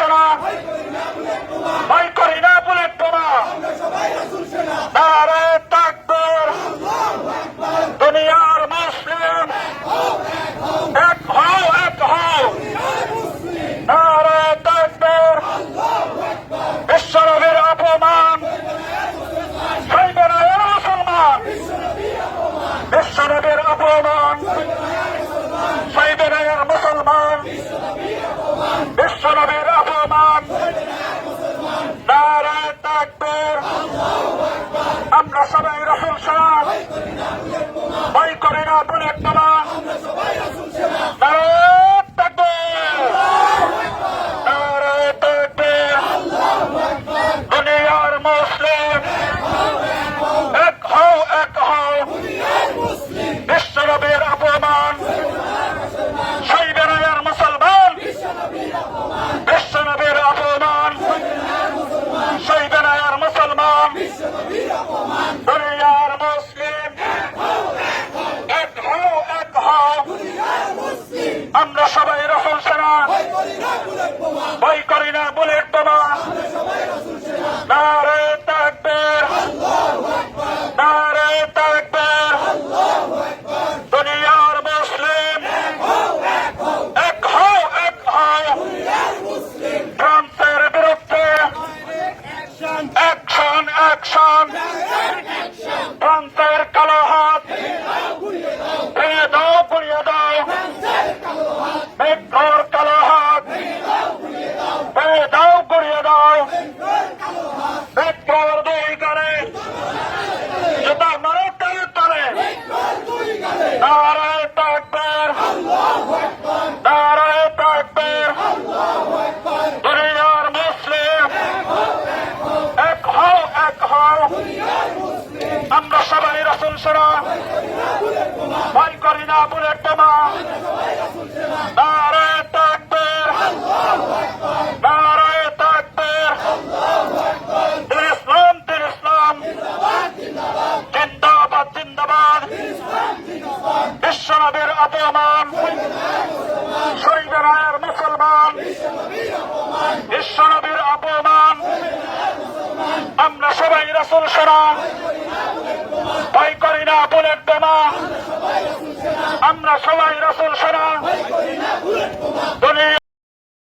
সেনা। ভয় না বুলেট বোমা। নারে তাকবীর দুনিয়ার মুসলিম। এক হও এক হও। নারে তাকবীর বিশ্বনবীর অপমান। সইবে মুসলমান। বিশ্বনবীর অপমান। সইবে মুসলমান। বিশ্বনবীর অপমান নারে তাকবীর আমরা সবাই রসুল সালাম ভয় করি না বুলেট বোমা নারে তাকবীর নারে বিশ্বনবীর অপমান। দুনিয়ার মুসলিম এক হও এক হও আমরা সবাই রসুল সেনা ভয় করি না বুলেট বোমা নারে তাকবীর নারে তাকবীর দুনিয়ার মুসলিম এক হও এক হও ফ্রান্সের বিরুদ্ধে অ্যাকশন অ্যাকশন ফ্রান্সের কালো হাত ভেঙে দাও পুড়িয়ে দাও। মেঘর কালো হাত ভেঙে দাও পুড়িয়ে দাও। মেঘর দুই করে জুতা মারো তালে তালে। নারায় তাকবীর নারায় তাকবীর দুনিয়ার মুসলিম। এক হও, এক আমরা সবাই রসুল সেনা ভয় করি না, বুলেট বোমা। নারায় তাকবীর। নারায় তাকবীর। ইসলাম ইসলাম। জিন্দাবাদ জিন্দাবাদ। বিশ্বনবীর অপমান। শহীদ রায়ের মুসলমান। বিশ্বনবীর অপমান আমরা সবাই রসুল সেনা ভয় করি না বুলেট বোমা। আমরা সবাই রাসুল সেনা